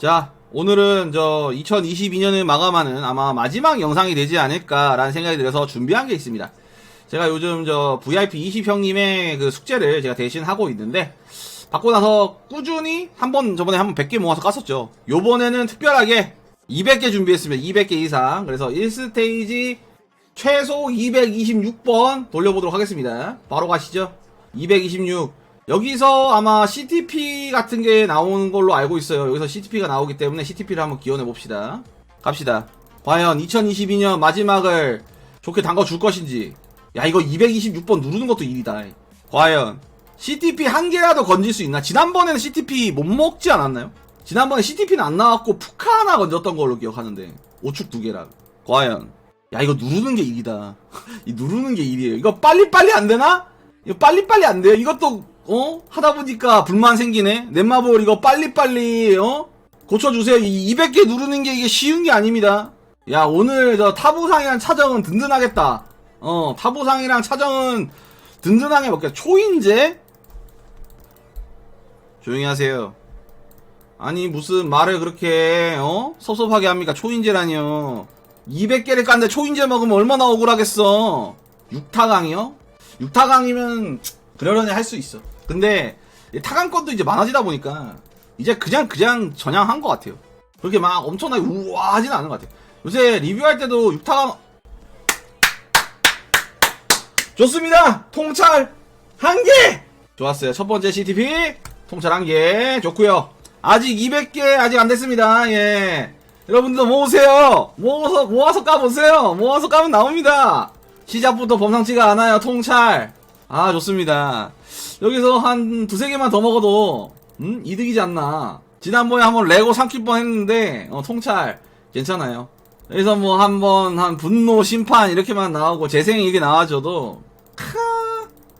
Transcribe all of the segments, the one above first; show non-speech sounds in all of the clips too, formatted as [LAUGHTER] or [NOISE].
자, 오늘은 저 2022년을 마감하는 아마 마지막 영상이 되지 않을까라는 생각이 들어서 준비한 게 있습니다. 제가 요즘 저 VIP 20 형님의 그 숙제를 제가 대신 하고 있는데 받고 나서 꾸준히 한 번 저번에 한 번 100개 모아서 깠었죠. 요번에는 특별하게 200개 준비했습니다. 200개 이상. 그래서 1스테이지 최소 226번 돌려보도록 하겠습니다. 바로 가시죠. 226. 여기서 아마 CTP 같은 게 나오는 걸로 알고 있어요. 여기서 CTP가 나오기 때문에 CTP를 한번 기원해 봅시다. 갑시다. 과연 2022년 마지막을 좋게 담궈 줄 것인지. 야, 이거 226번 누르는 것도 일이다. 과연 CTP 한 개라도 건질 수 있나? 지난번에는 CTP 못 먹지 않았나요? 지난번에 CTP는 안 나왔고 푸카 하나 건졌던 걸로 기억하는데 오축 두 개랑. 과연 야 이거 누르는 게 일이다. [LAUGHS] 이 누르는 게 일이에요. 이거 빨리빨리 안 되나? 이거 빨리빨리 안 돼요. 이것도 어 하다 보니까 불만 생기네. 넷마블 이거 빨리빨리 어 고쳐주세요. 이 200개 누르는 게 이게 쉬운 게 아닙니다. 야 오늘 저 타부상이랑 차정은 든든하겠다. 어 타부상이랑 차정은 든든하게 먹겠다. 초인제? 조용히 하세요. 아니 무슨 말을 그렇게 어 섭섭하게 합니까? 초인제라니요. 200개를 깠는데 초인제 먹으면 얼마나 억울하겠어. 6타강이요? 6타강이면 그러려니 할 수 있어. 근데 이 타강권도 이제 많아지다 보니까 이제 그냥 그냥 전향한 것 같아요. 그렇게 막 엄청나게 우아하지는 않은 것 같아요. 요새 리뷰할 때도 6타강 좋습니다. 통찰 한 개. 좋았어요. 첫 번째 CTP 통찰 한 개. 좋고요. 아직 200개 아직 안 됐습니다. 예. 여러분들 모으세요. 모아서 모아서 까보세요. 모아서 까면 나옵니다. 시작부터 범상치가 않아요. 통찰. 아 좋습니다. 여기서 한 두세 개만 더 먹어도 음? 이득이지 않나. 지난번에 한번 레고 삼킬 뻔 했는데 어, 통찰 괜찮아요. 여기서 뭐 한번 한 분노 심판 이렇게만 나오고 재생 이게 나와줘도 카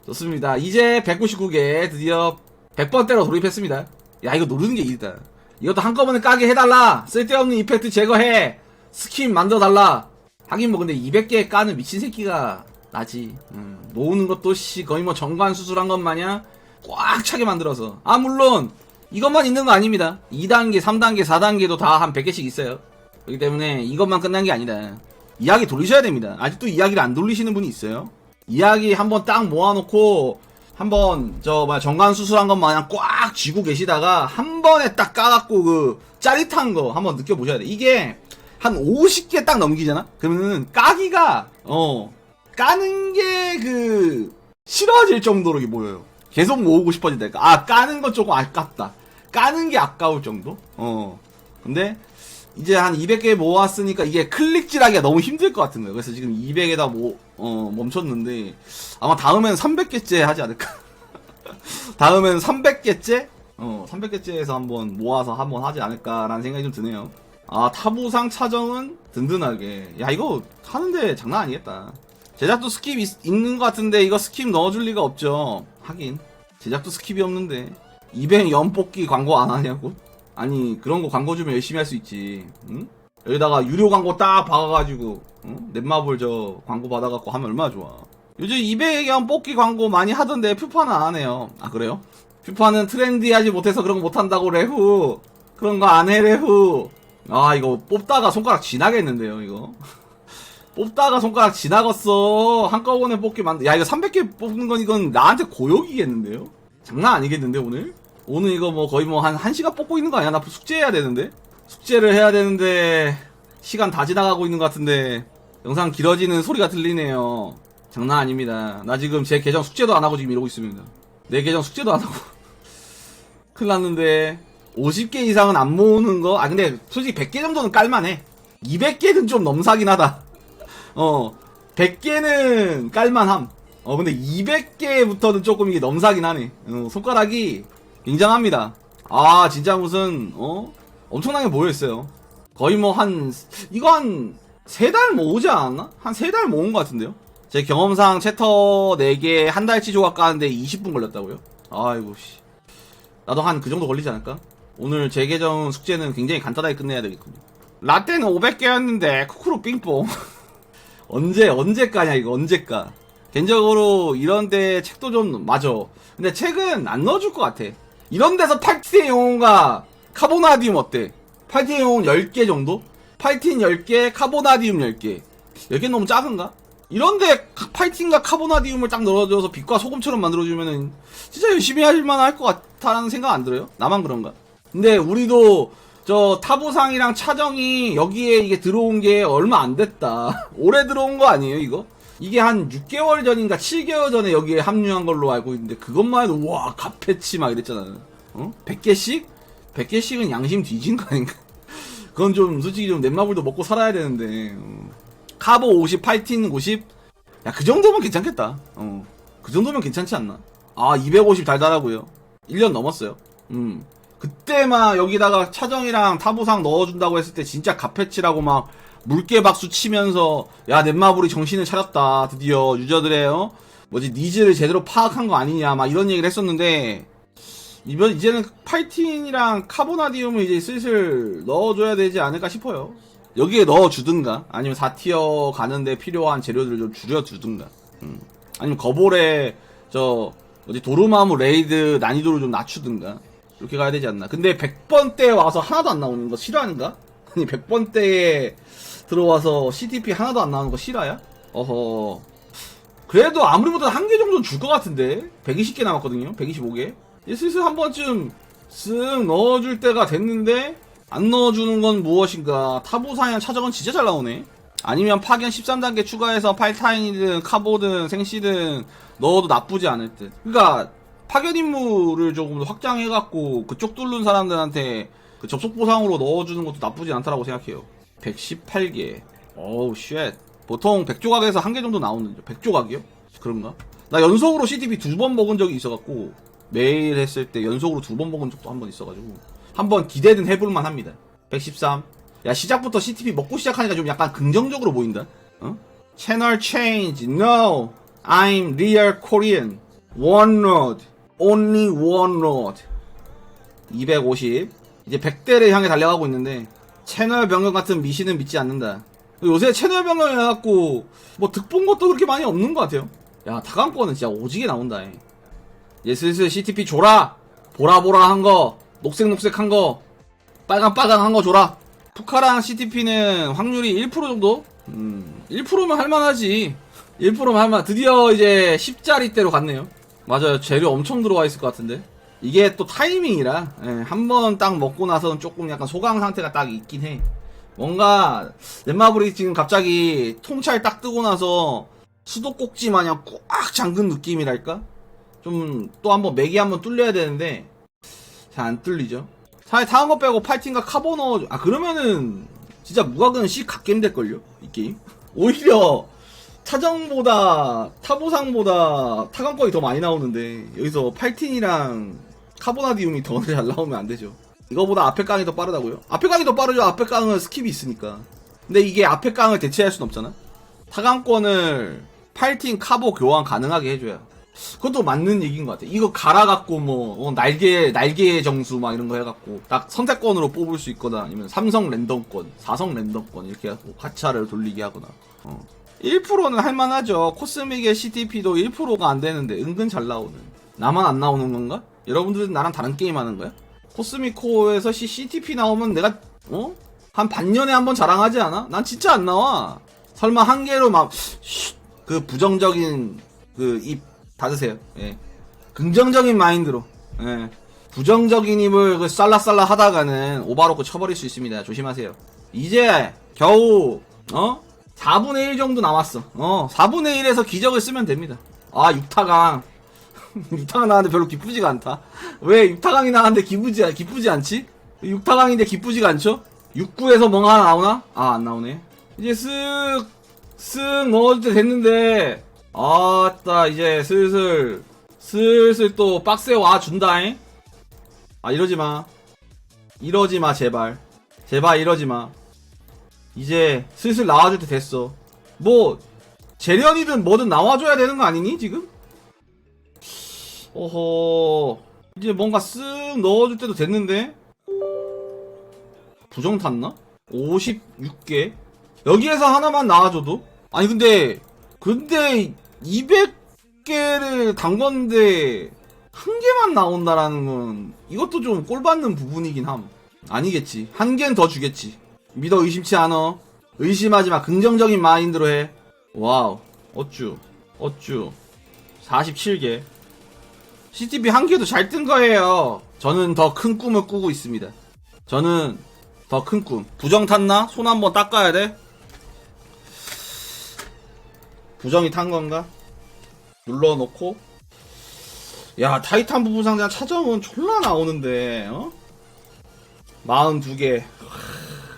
좋습니다. 이제 199개 드디어 100번대로 돌입했습니다. 야 이거 누르는 게 일이다. 이것도 한꺼번에 까게 해달라. 쓸데없는 이펙트 제거해. 스킨 만들어달라. 하긴 뭐 근데 200개 까는 미친 새끼가 나지. 음, 모으는 것도 씨 거의 뭐 정관 수술한 것 마냥 꽉 차게 만들어서. 아 물론 이것만 있는 거 아닙니다. 2단계, 3단계, 4단계도 다 한 100개씩 있어요. 그렇기 때문에 이것만 끝난 게 아니다. 이야기 돌리셔야 됩니다. 아직도 이야기를 안 돌리시는 분이 있어요. 이야기 한번 딱 모아놓고 한번 저 뭐야 정관 수술한 것 마냥 꽉 쥐고 계시다가 한 번에 딱 까갖고 그 짜릿한 거 한번 느껴보셔야 돼. 이게 한 50개 딱 넘기잖아? 그러면은 까기가 어 까는 게 그 싫어질 정도로 보여요. 계속 모으고 싶어진다니까. 아 까는 건 조금 아깝다. 까는 게 아까울 정도? 어. 근데 이제 한 200개 모았으니까 이게 클릭질하기가 너무 힘들 것 같은 거예요. 그래서 지금 200에다 모, 어, 멈췄는데 아마 다음엔 300개째 하지 않을까. [LAUGHS] 다음엔 300개째? 어, 300개째에서 한번 모아서 한번 하지 않을까라는 생각이 좀 드네요. 아, 타부상 차정은 든든하게. 야, 이거 하는데 장난 아니겠다. 제작도 스킵 있, 있는 것 같은데 이거 스킵 넣어줄 리가 없죠. 하긴. 제작도 스킵이 없는데. 200 연뽑기 광고 안 하냐고? 아니, 그런 거 광고 주면 열심히 할 수 있지. 응? 여기다가 유료 광고 딱 박아가지고, 응? 넷마블 저 광고 받아갖고 하면 얼마나 좋아. 요즘 200연 뽑기 광고 많이 하던데 퓨파는 안 해요. 아, 그래요? 퓨파는 트렌디하지 못해서 그런 거 못한다고 레후. 그런 거 안 해, 레후. 아, 이거 뽑다가 손가락 지나겠는데요, 이거. 뽑다가 손가락 지나갔어. 한꺼번에 뽑기 만들. 야, 이거 300개 뽑는 건 이건 나한테 고역이겠는데요? 장난 아니겠는데, 오늘? 오늘 이거 뭐 거의 뭐 한 1시간 뽑고 있는 거 아니야? 나 숙제해야 되는데? 숙제를 해야 되는데, 시간 다 지나가고 있는 것 같은데, 영상 길어지는 소리가 들리네요. 장난 아닙니다. 나 지금 제 계정 숙제도 안 하고 지금 이러고 있습니다. 내 계정 숙제도 안 하고. [LAUGHS] 큰일 났는데, 50개 이상은 안 모으는 거? 아, 근데 솔직히 100개 정도는 깔만해. 200개는 좀 넘사긴 하다. 어, 100개는 깔만함. 어, 근데 200개부터는 조금 이게 넘사긴 하네. 어, 손가락이 굉장합니다. 아, 진짜 무슨, 어? 엄청나게 모여있어요. 거의 뭐 한, 이거 한, 세 달 모으지 않았나? 한 세 달 모은 것 같은데요? 제 경험상 챕터 4개 한 달치 조각 까는데 20분 걸렸다고요? 아이고, 씨. 나도 한 그 정도 걸리지 않을까? 오늘 제 계정 숙제는 굉장히 간단하게 끝내야 되겠군요. 라떼는 500개였는데, 쿠쿠루 삥뽕. [LAUGHS] 언제 언제 까냐 이거 언제 까 개인적으로 이런데 책도 좀 맞아 근데 책은 안 넣어줄 것 같아 이런 데서 탁스의 영혼가 카보나디움 어때 팔틴용 10개 정도? 팔틴 10개, 카보나디움 10개. 10개 너무 작은가? 이런데 카- 팔틴과 카보나디움을 딱 넣어줘서 빛과 소금처럼 만들어주면은 진짜 열심히 할만 할 것 같다는 생각 안 들어요? 나만 그런가? 근데 우리도 저 타부상이랑 차정이 여기에 이게 들어온 게 얼마 안 됐다. [LAUGHS] 올해 들어온 거 아니에요, 이거? 이게 한 6개월 전인가 7개월 전에 여기에 합류한 걸로 알고 있는데 그것만 해도 와, 갓패치 막 이랬잖아요. 어? 100개씩? 100개씩은 양심 뒤진 거 아닌가? [LAUGHS] 그건 좀 솔직히 좀 넷마블도 먹고 살아야 되는데 어. 카보 50, 팔틴 50? 야 그 정도면 괜찮겠다 어. 그 정도면 괜찮지 않나? 아 250 달달하고요 1년 넘었어요 음 그때만 여기다가 차정이랑 타부상 넣어준다고 했을 때 진짜 갓패치라고 막 물개 박수 치면서 야 넷마블이 정신을 차렸다 드디어 유저들의 어? 뭐지 니즈를 제대로 파악한 거 아니냐 막 이런 얘기를 했었는데 이번 이제는 파이틴이랑 카보나디움을 이제 슬슬 넣어줘야 되지 않을까 싶어요. 여기에 넣어주든가 아니면 4티어 가는데 필요한 재료들을 좀 줄여주든가 음. 아니면 거볼에 저 뭐지 도르마무 레이드 난이도를 좀 낮추든가 이렇게 가야 되지 않나. 근데 100번 때 와서 하나도 안 나오는 거 실화인가? [LAUGHS] 아니 100번 때에 들어와서 CTP 하나도 안 나오는 거 실화야? 어허. 그래도 아무리 보다 한 개 정도는 줄 것 같은데? 120개 남았거든요? 125개? 이제 슬슬 한 번쯤 쓱 넣어줄 때가 됐는데 안 넣어주는 건 무엇인가? 타보사양 차적은 진짜 잘 나오네. 아니면 파견 13단계 추가해서 팔타인이든 카보든 생시든 넣어도 나쁘지 않을 듯. 그니까 파견 임무를 조금 더 확장해갖고 그쪽 뚫는 사람들한테 그 접속 보상으로 넣어주는 것도 나쁘지 않다라고 생각해요. 118개. 어우 쉣. 보통 100조각에서 한 개 정도 나오는데 100조각이요? 그런가? 나 연속으로 CTP 두번 먹은 적이 있어갖고 매일 했을 때 연속으로 두 번 먹은 적도 한 번 있어가지고 한번 기대는 해볼만 합니다. 113 야 시작부터 CTP 먹고 시작하니까 좀 약간 긍정적으로 보인다? 어? 채널 체인지 No. I'm real Korean. One road Only one road. 250 이제 100대를 향해 달려가고 있는데 채널 변경 같은 미신은 믿지 않는다. 요새 채널 변경 해갖고 뭐 득본 것도 그렇게 많이 없는 것 같아요. 야 다강권은 진짜 오지게 나온다 이. 이제 슬슬 CTP 줘라. 보라보라 한 거. 녹색녹색한 거. 빨강빨강한 거 줘라. 푸카랑 CTP는 확률이 1% 정도? 음 1%면 할만하지. 1%면 할만 드디어 이제 10자리대로 갔네요 맞아요. 재료 엄청 들어와 있을 것 같은데. 이게 또 타이밍이라 한 번 딱 먹고 나서는 조금 약간 소강 상태가 딱 있긴 해. 뭔가 넷마블이 지금 갑자기 통찰 딱 뜨고 나서 수도꼭지 마냥 꽉 잠근 느낌이랄까? 좀 또 한번 맥이 한번 뚫려야 되는데 잘 안 뚫리죠. 사실 다음 거 빼고 파이팅과 카보 넣어 아 그러면은 진짜 무각은 C 갓겜 될걸요? 이 게임? 오히려 차정보다 타보상보다 타강권이 더 많이 나오는데 여기서 팔틴이랑 카보나디움이 더 [LAUGHS] 잘 나오면 안 되죠. 이거보다 앞에 깡이 더 빠르다고요? 앞에 깡이 더 빠르죠. 앞에 깡은 스킵이 있으니까. 근데 이게 앞에 깡을 대체할 순 없잖아. 타강권을 팔틴 카보 교환 가능하게 해줘야. 그것도 맞는 얘기인 것 같아. 이거 갈아갖고 뭐 어, 날개 날개 정수 막 이런 거 해갖고 딱 선택권으로 뽑을 수 있거나 아니면 삼성 랜덤권, 사성 랜덤권 이렇게 해갖고 가차를 돌리게 하거나. 어. 1%는 할만하죠. 코스믹의 CTP도 1%가 안 되는데 은근 잘 나오는. 나만 안 나오는 건가? 여러분들은 나랑 다른 게임 하는 거야? 코스미코에서 CTP 나오면 내가 어? 한 반년에 한 번 자랑하지 않아? 난 진짜 안 나와. 설마 한 개로 막 그 부정적인 그 입 닫으세요. 예. 긍정적인 마인드로. 예. 부정적인 입을 그 쌀라쌀라 하다가는 오바로크 쳐버릴 수 있습니다. 조심하세요. 이제 겨우 어? 4분의 1 정도 남았어. 어, 4분의 1에서 기적을 쓰면 됩니다. 아, 6타강. 6타강 [LAUGHS] 나왔는데 별로 기쁘지가 않다. 왜 6타강이 나왔는데 기쁘지, 기쁘지 않지? 6타강인데 기쁘지가 않죠? 6구에서 뭔가 하나 나오나? 아, 안 나오네. 이제 쓱, 쓱 넣어줄 때 됐는데, 아따, 이제 슬슬, 슬슬 또 박스에 와준다잉? 아, 이러지 마. 이러지 마, 제발. 제발 이러지 마. 이제 슬슬 나와줄 때 됐어. 뭐, 재련이든 뭐든 나와줘야 되는 거 아니니, 지금? 어허. 이제 뭔가 쓱 넣어줄 때도 됐는데? 부정 탔나? 56개? 여기에서 하나만 나와줘도? 아니, 근데, 근데, 200개를 담궜는데, 한 개만 나온다라는 건, 이것도 좀 꼴받는 부분이긴 함. 아니겠지. 한 개는 더 주겠지. 믿어 의심치 않어. 의심하지 마. 긍정적인 마인드로 해. 와우. 어쭈. 어쭈. 47개. CTP 한 개도 잘 뜬 거예요. 저는 더 큰 꿈을 꾸고 있습니다. 저는 더 큰 꿈. 부정 탔나? 손 한번 닦아야 돼? 부정이 탄 건가? 눌러놓고. 야, 타이탄 부부 상자 차정은 졸라 나오는데, 어? 42개.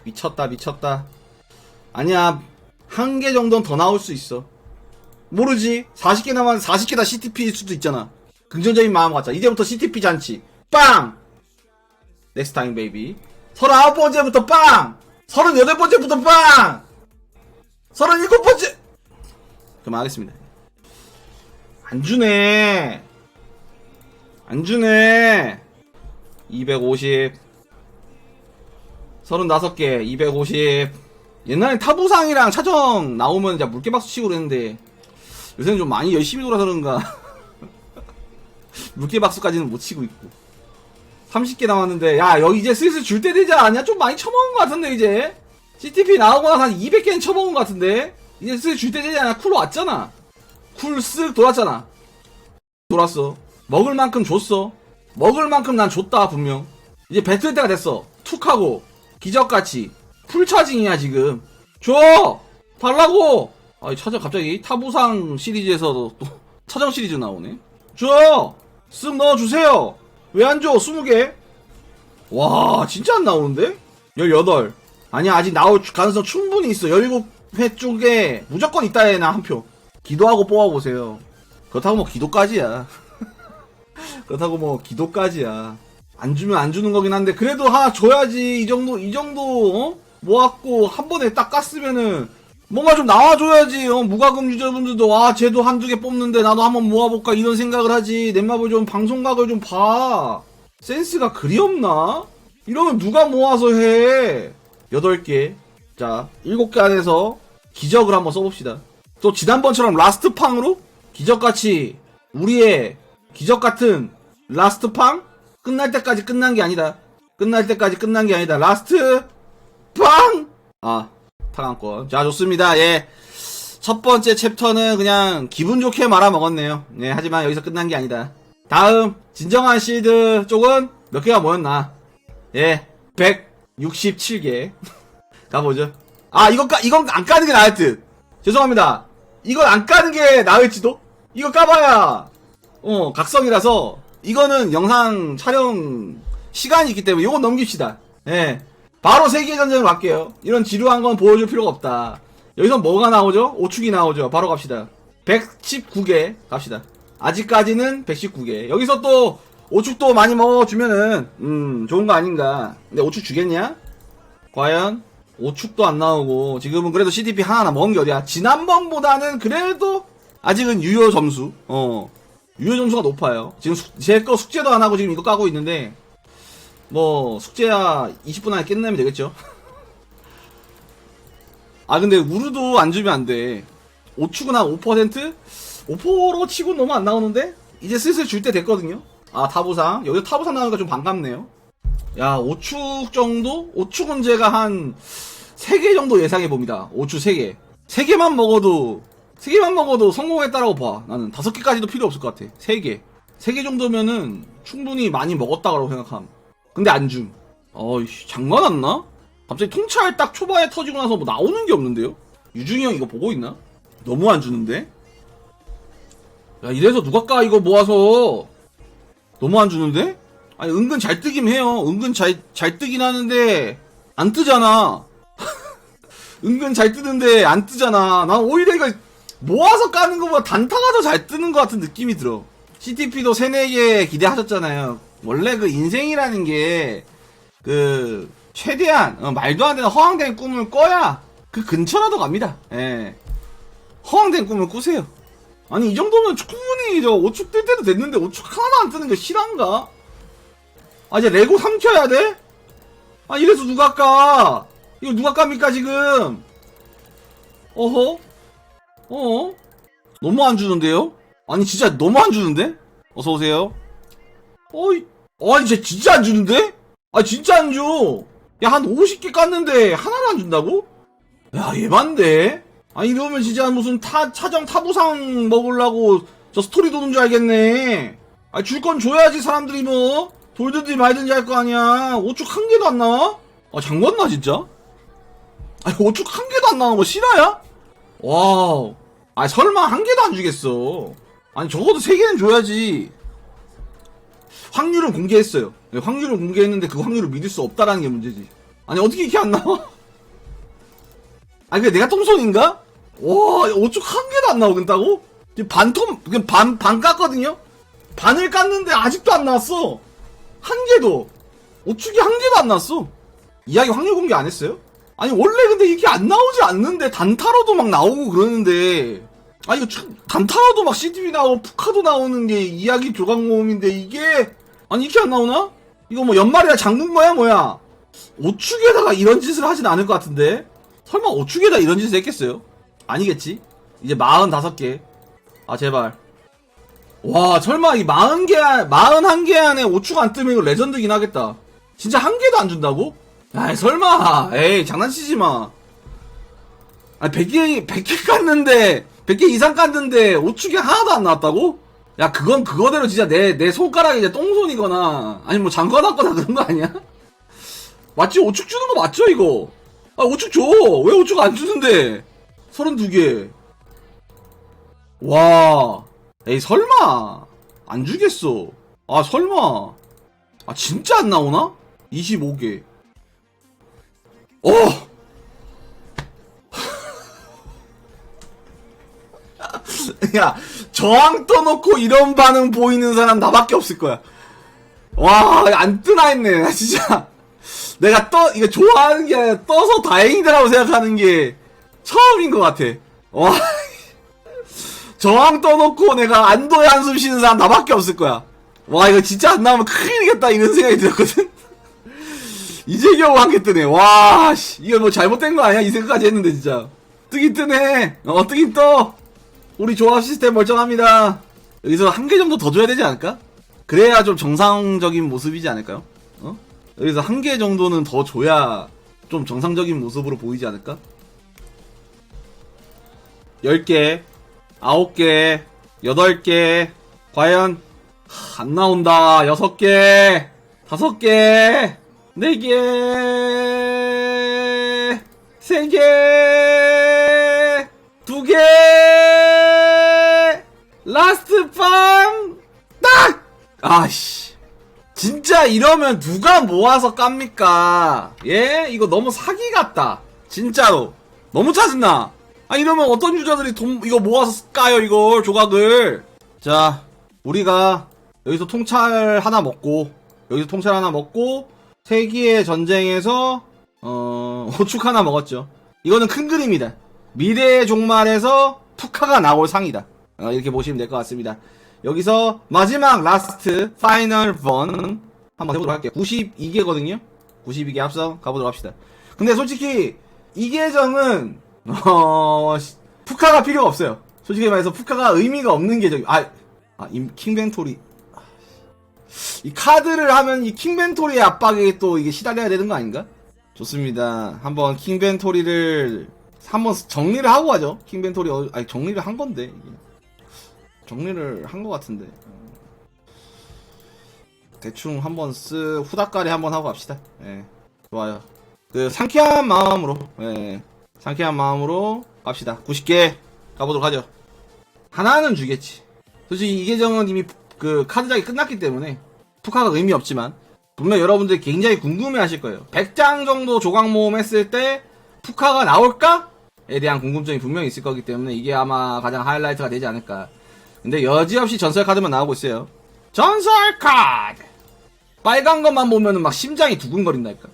미쳤다, 미쳤다. 아니야, 한 개 정도는 더 나올 수 있어. 모르지. 40개 남았는데 40개 다 CTP일 수도 있잖아. 긍정적인 마음 갖자. 이제부터 CTP 잔치. 빵! 넥스트 타임 베이비. 39번째부터 빵! 38번째부터 빵! 37번째! 그만하겠습니다. 안 주네. 안 주네. 250. 35개, 250. 옛날에 타부상이랑 차정 나오면 이제 물개박수 치고 그랬는데, 요새는 좀 많이 열심히 돌아서 그런가. [LAUGHS] 물개박수까지는 못 치고 있고. 30개 남았는데, 야, 여기 이제 슬슬 줄 때 되지 않냐? 좀 많이 쳐먹은 것 같은데, 이제. CTP 나오고 나서 한 200개는 쳐먹은 것 같은데? 이제 슬슬 줄 때 되지 않냐? 쿨 왔잖아. 쿨 쓱 돌았잖아. 돌았어. 먹을 만큼 줬어. 먹을 만큼 난 줬다, 분명. 이제 뱉을 때가 됐어. 툭 하고. 기적같이. 풀 차징이야, 지금. 줘! 달라고! 아이, 차정 갑자기 타부상 시리즈에서도 또 차정 시리즈 나오네. 줘! 쓱 넣어주세요! 왜 안 줘? 20개? 와, 진짜 안 나오는데? 18. 아니야, 아직 나올 가능성 충분히 있어. 17회 쪽에 무조건 있다 해, 나 한 표. 기도하고 뽑아보세요. 그렇다고 뭐 기도까지야. [LAUGHS] 그렇다고 뭐 기도까지야. 안 주면 안 주는 거긴 한데 그래도 하나 줘야지. 이 정도 이 정도 어? 모았고 한 번에 딱 깠으면은 뭔가 좀 나와줘야지 어? 무과금 유저분들도 와 쟤도 한두 개 뽑는데 나도 한번 모아볼까 이런 생각을 하지. 넷마블 좀 방송각을 좀 봐. 센스가 그리 없나? 이러면 누가 모아서 해? 8개. 자 7개 안에서 기적을 한번 써봅시다. 또 지난번처럼 라스트 팡으로 기적같이 우리의 기적 같은 라스트 팡 끝날 때까지 끝난 게 아니다. 끝날 때까지 끝난 게 아니다. 라스트 팡! 아, 타강권. 자, 좋습니다. 예. 첫 번째 챕터는 그냥 기분 좋게 말아먹었네요. 예, 하지만 여기서 끝난 게 아니다. 다음, 진정한 실드 쪽은 몇 개가 모였나? 예, 167개. [LAUGHS] 가보죠. 아, 이거 까, 이건 안 까는 게 나을 듯. 죄송합니다. 이건 안 까는 게 나을지도? 이거 까봐야, 어, 각성이라서, 이거는 영상 촬영 시간이 있기 때문에 이건 넘깁시다. 예. 바로 세계 전쟁으로 갈게요. 이런 지루한 건 보여줄 필요가 없다. 여기서 뭐가 나오죠? 오축이 나오죠. 바로 갑시다. 119개 갑시다. 아직까지는 119개. 여기서 또 오축도 많이 먹어주면은 음 좋은 거 아닌가. 근데 오축 주겠냐? 과연 오축도 안 나오고 지금은 그래도 CDP 하나하나 먹은 게 어디야? 지난번보다는 그래도 아직은 유효 점수. 어. 유효 점수가 높아요. 지금 제 거 숙제도 안 하고 지금 이거 까고 있는데 뭐 숙제야 20분 안에 끝내면 되겠죠. [LAUGHS] 아 근데 우르도 안 주면 안 돼. 5축은 한 5%? 5%로 치고 너무 안 나오는데 이제 슬슬 줄 때 됐거든요. 아 타부상 여기 타부상 나오니까 좀 반갑네요. 야 5축 정도? 5축은 제가 한 3개 정도 예상해 봅니다. 5축 3개. 3개만 먹어도 세 개만 먹어도 성공했다라고 봐. 나는 다섯 개까지도 필요 없을 것 같아. 세 개. 세 개 정도면은 충분히 많이 먹었다고 생각함. 근데 안 줌. 어이씨, 장난 왔나? 갑자기 통찰 딱 초반에 터지고 나서 뭐 나오는 게 없는데요? 유중이 형 이거 보고 있나? 너무 안 주는데? 야, 이래서 누가 까 이거 모아서. 너무 안 주는데? 아니, 은근 잘 뜨긴 해요. 은근 잘, 잘 뜨긴 하는데, 안 뜨잖아. [LAUGHS] 은근 잘 뜨는데, 안 뜨잖아. 난 오히려 이거, 모아서 까는 것보다 단타가 더 잘 뜨는 것 같은 느낌이 들어. CTP도 3, 4개 기대하셨잖아요. 원래 그 인생이라는 게, 그, 최대한, 어, 말도 안 되는 허황된 꿈을 꿔야 그 근처라도 갑니다. 예. 허황된 꿈을 꾸세요. 아니, 이 정도면 충분히 저 5축 뜰 때도 됐는데 5축 하나도 안 뜨는 게 실한가? 아, 이제 레고 삼켜야 돼? 아, 이래서 누가 까? 이거 누가 깝니까, 지금? 어허? 어? 너무 안 주는데요? 아니 진짜 너무 안 주는데? 어서 오세요. 어이, 아니 진짜 진짜 안 주는데? 아 진짜 안 줘. 야 한 50개 깠는데 하나를 안 준다고? 야 예반데? 아니 이러면 진짜 무슨 타 차정 타부상 먹으려고 저 스토리 도는 줄 알겠네. 아 줄 건 줘야지 사람들이 뭐 돌든지 말든지 할 거 아니야. 오축 한 개도 안 나와? 아 장관나 진짜? 아니 오축 한 개도 안 나오는 거 실화야? 와우. 아 설마 한 개도 안 주겠어. 아니 적어도 세 개는 줘야지. 확률은 공개했어요. 네, 확률은 공개했는데 그 확률을 믿을 수 없다라는 게 문제지. 아니 어떻게 이렇게 안 나와? 아니 그게 내가 똥손인가? 와 오죽 한 개도 안 나오겠다고? 그냥 반, 반 깠거든요? 반을 깠는데 아직도 안 나왔어. 한 개도. 오축이 한 개도 안 나왔어. 이야기 확률 공개 안 했어요? 아니 원래 근데 이게 안 나오지 않는데 단타로도 막 나오고 그러는데 아 이거 참- 단타로도 막 CDV 나오고 푸카도 나오는 게 이야기 조각 모음인데 이게 아니 이렇게 안 나오나? 이거 뭐 연말이라 잠근 거야 뭐야? 오축에다가 이런 짓을 하진 않을 것 같은데 설마 오축에다 이런 짓을 했겠어요? 아니겠지? 이제 45개 아 제발 와 설마 이 40개 41개 안에 오축 안 뜨면 이거 레전드긴 하겠다 진짜 한 개도 안 준다고? 아이 설마 에이 장난치지 마 아, 100개, 100개 깠는데, 100개 이상 깠는데, 오축이 하나도 안 나왔다고? 야, 그건 그거대로 진짜 내, 내 손가락이 이제 똥손이거나, 아니 뭐 장가 놨거나 그런 거 아니야? 맞지? 오축 주는 거 맞죠, 이거? 아, 오축 줘! 왜 오축 안 주는데? 32개. 와. 에이, 설마. 안 주겠어. 아, 설마. 아, 진짜 안 나오나? 25개. 어! [LAUGHS] 야, 저항 떠놓고 이런 반응 보이는 사람 나밖에 없을 거야. 와, 안 뜨나 했네. 나 진짜. 내가 떠, 이거 좋아하는 게 아니라 떠서 다행이다라고 생각하는 게 처음인 것 같아. 와. 저항 떠놓고 내가 안도의 한숨 쉬는 사람 나밖에 없을 거야. 와, 이거 진짜 안 나오면 큰일이겠다, 이런 생각이 들었거든? 이제 겨우 한 개 뜨네. 와, 씨. 이거 뭐 잘못된 거 아니야? 이 생각까지 했는데, 진짜. 뜨긴 뜨네. 어, 뜨긴 떠. 우리 조합 시스템 멀쩡합니다. 여기서 한 개 정도 더 줘야 되지 않을까? 그래야 좀 정상적인 모습이지 않을까요? 어? 여기서 한 개 정도는 더 줘야 좀 정상적인 모습으로 보이지 않을까? 10개, 9개, 8개, 과연, 하, 안 나온다. 6개, 5개, 4개, 3개, 2개, 라스트 팜, 딱! 아씨. 진짜 이러면 누가 모아서 깝니까? 예? 이거 너무 사기 같다. 진짜로. 너무 짜증나. 아, 이러면 어떤 유저들이 돈, 이거 모아서 까요, 이걸, 조각을. 자, 우리가 여기서 통찰 하나 먹고, 여기서 통찰 하나 먹고, 세기의 전쟁에서, 어, [LAUGHS] 호축 하나 먹었죠. 이거는 큰 그림이다. 미래의 종말에서 푸카가 나올 상이다. 어, 이렇게 보시면 될 것 같습니다. 여기서 마지막 라스트 파이널 번 한번 해보도록 할게요. 92개거든요. 92개 합성 가보도록 합시다. 근데 솔직히 이 계정은 어 시- 푸카가 필요가 없어요. 솔직히 말해서 푸카가 의미가 없는 계정. 아, 아 임- 킹벤토리 이 카드를 하면 이 킹벤토리의 압박에 또 이게 시달려야 되는 거 아닌가? 좋습니다. 한번 킹벤토리를 한번 정리를 하고 가죠. 킹벤토리 어, 아니 정리를 한 건데. 정리를 한 것 같은데 대충 한번 쓰 후닥가리 한번 하고 갑시다. 예, 좋아요. 그 상쾌한 마음으로, 예, 상쾌한 마음으로 갑시다. 90개 가보도록 하죠. 하나는 주겠지. 솔직히 이 계정은 이미 그 카드작이 끝났기 때문에 푸카가 의미 없지만 분명 여러분들이 굉장히 궁금해하실 거예요. 100장 정도 조각 모음 했을 때 푸카가 나올까?에 대한 궁금증이 분명히 있을 거기 때문에 이게 아마 가장 하이라이트가 되지 않을까. 근데 여지없이 전설 카드만 나오고 있어요. 전설 카드! 빨간 것만 보면은 막 심장이 두근거린다니까.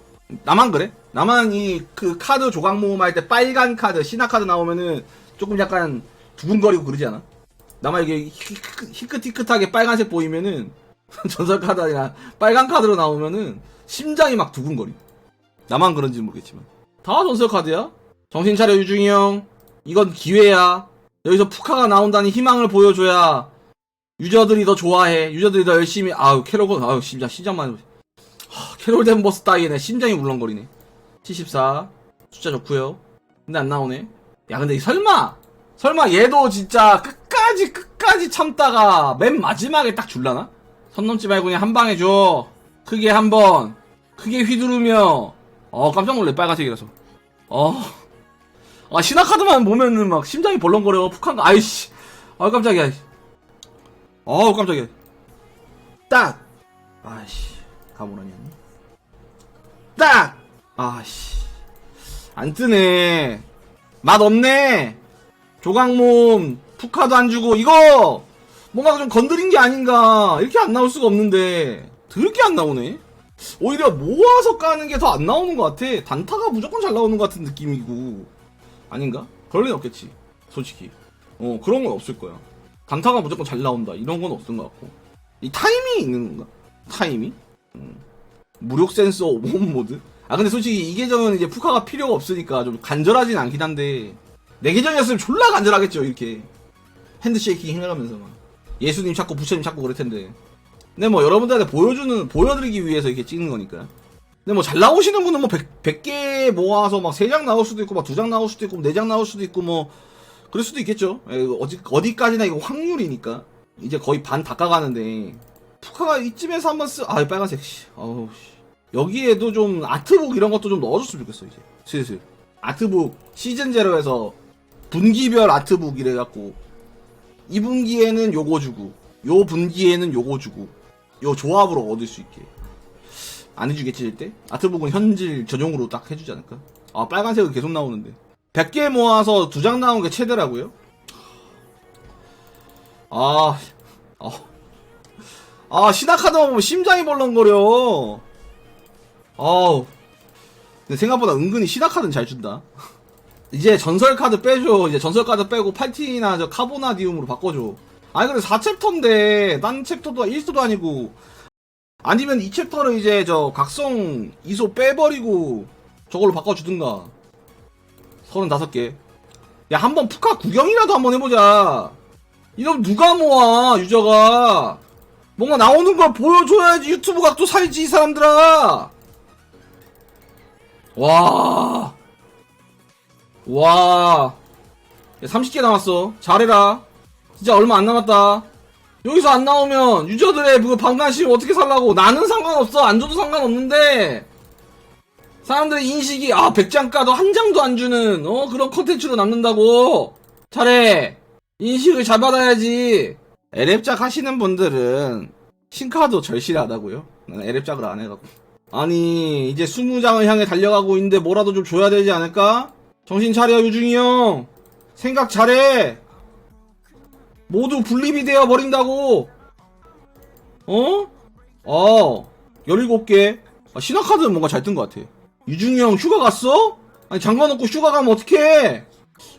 나만 그래? 나만 이 그 카드 조각 모음 할 때 빨간 카드, 신화 카드 나오면은 조금 약간 두근거리고 그러지 않아? 나만 이게 희끗- 희끗희끗하게 빨간색 보이면은 [LAUGHS] 전설 카드 아니라 빨간 카드로 나오면은 심장이 막 두근거리. 나만 그런지 모르겠지만. 다 전설 카드야? 정신 차려 유중이 형. 이건 기회야. 여기서 푸카가 나온다는 희망을 보여줘야 유저들이 더 좋아해. 유저들이 더 열심히 아유 캐러건 아유 진짜 시장만 하, 캐롤덴 버스 따위네 심장이 울렁거리네 74 숫자 좋고요 근데 안 나오네 야 근데 이 설마 설마 얘도 진짜 끝까지 끝까지 참다가 맨 마지막에 딱 줄라나? 선 넘지 말고 그냥 한 방에 줘. 크게 한 번. 크게 휘두르며. 어 깜짝 놀래 빨간색이라서. 어. 아 신화카드만 보면은 막 심장이 벌렁거려. 거. 아이씨. 아 깜짝이야. 어우 깜짝이야. 딱. 아이씨. 가물었냐 딱. 아이씨. 안 뜨네. 맛 없네 조각몸 푸카도 안 주고 이거 뭔가 좀 건드린 게 아닌가. 이렇게 안 나올 수가 없는데. 더럽게 안 나오네. 오히려 모아서 까는 게 더 안 나오는 것 같아. 단타가 무조건 잘 나오는 것 같은 느낌이고. 아닌가? 그럴 리 없겠지. 솔직히. 어 그런 건 없을 거야. 단타가 무조건 잘 나온다. 이런 건 없는 것 같고. 이 타이밍이 있는 건가? 타이밍? 음. 무력 센서 [LAUGHS] 홈 모드? 아 근데 솔직히 이 계정은 이제 푸카가 필요가 없으니까 좀 간절하진 않긴 한데 내 계정이었으면 졸라 간절하겠죠 이렇게. 핸드쉐이킹 해가면서 막 예수님 찾고 부처님 찾고 그럴 텐데. 근데 뭐 여러분들한테 보여주는 보여드리기 위해서 이렇게 찍는 거니까. 근데 뭐 잘 나오시는 분은 뭐 100, 개 모아서 막 3장 나올 수도 있고 막 2장 나올 수도 있고 4장 나올 수도 있고 뭐 그럴 수도 있겠죠. 예, 어디, 어디까지나 이거 확률이니까. 이제 거의 반 닦아가는데. 푸카가 이쯤에서 한번 쓰.. 아 빨간색 씨. 어우 씨. 여기에도 좀 아트북 이런 것도 좀 넣어줬으면 좋겠어 이제. 슬슬. 아트북 시즌 제로에서 분기별 아트북 이래갖고 이 분기에는 요거 주고 요 분기에는 요거 주고 요 조합으로 얻을 수 있게. 안 해주겠지 일때? 아트북은 현질 전용으로 딱 해주지 않을까? 아 빨간색은 계속 나오는데. 100개 모아서 두 장 나온 게 최대라고요? 아, 아, 아 신화카드만 보면 심장이 벌렁거려. 아우. 근데 생각보다 은근히 신화카드는 잘 준다 이제 전설 카드 빼줘. 이제 전설 카드 빼고 팔티나 저 카보나디움으로 바꿔줘. 아니 그래 4챕터인데 딴 챕터도 1수도 아니고. 아니면 2챕터를 이제 저 각성 이소 빼버리고 저걸로 바꿔주든가. 35개. 야 한번 푸카 구경이라도 한번 해보자. 이러면 누가 모아 유저가? 뭔가 나오는 걸 보여줘야지 유튜브 각도 살지 이 사람들아. 와 와. 야, 30개 남았어. 잘해라. 진짜 얼마 안 남았다. 여기서 안 나오면 유저들의 그 방관심 어떻게 살라고. 나는 상관없어. 안 줘도 상관없는데. 사람들의 인식이, 아, 100장 까도 한 장도 안 주는, 어, 그런 컨텐츠로 남는다고. 잘해. 인식을 잘 받아야지. LF작 하시는 분들은 신카도 절실하다고요? 나는 LF작을 안 해갖고. 아니, 이제 20장을 향해 달려가고 있는데 뭐라도 좀 줘야 되지 않을까? 정신 차려 유중이 형. 생각 잘해. 모두 분립이 되어 버린다고. 어? 어 17개. 아, 신화카드 뭔가 잘 뜬 것 같아. 유중이 형 휴가 갔어? 아니 장관 없고 휴가 가면 어떡해?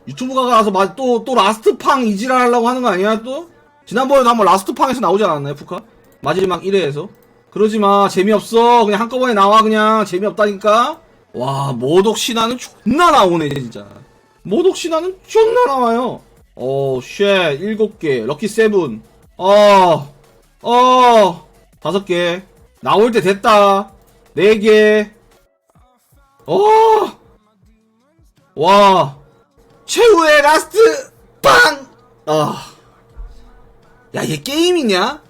유튜브 가서 마- 또, 또 라스트 팡 이지랄 하려고 하는 거 아니야 또? 지난번에도 한번 라스트 팡에서 나오지 않았나요 푸카? 마지막 1회에서? 그러지마 재미없어. 그냥 한꺼번에 나와 그냥. 재미없다니까 와 모독 신화는 존나 나오네 진짜. 모독 신화는 존나 나와요. 어쉣 일곱 개 럭키 세븐. 어어 다섯 개. 나올 때 됐다. 네 개 어와. 최후의 라스트 빵 아 야 얘 게임이냐?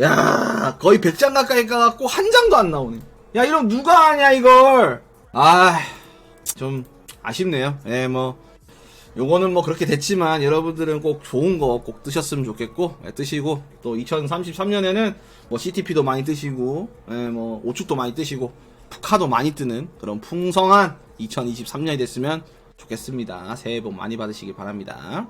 야 거의 100장 가까이 까갖고 한 장도 안 나오네. 야 이럼 누가 하냐 이걸 아, 좀 아쉽네요. 예, 뭐 요거는 뭐 그렇게 됐지만 여러분들은 꼭 좋은 거 꼭 뜨셨으면 좋겠고 예, 뜨시고 또 2033년에는 뭐 CTP도 많이 뜨시고 예, 뭐 오축도 많이 뜨시고 푸카도 많이 뜨는 그런 풍성한 2023년이 됐으면 좋겠습니다. 새해 복 많이 받으시길 바랍니다.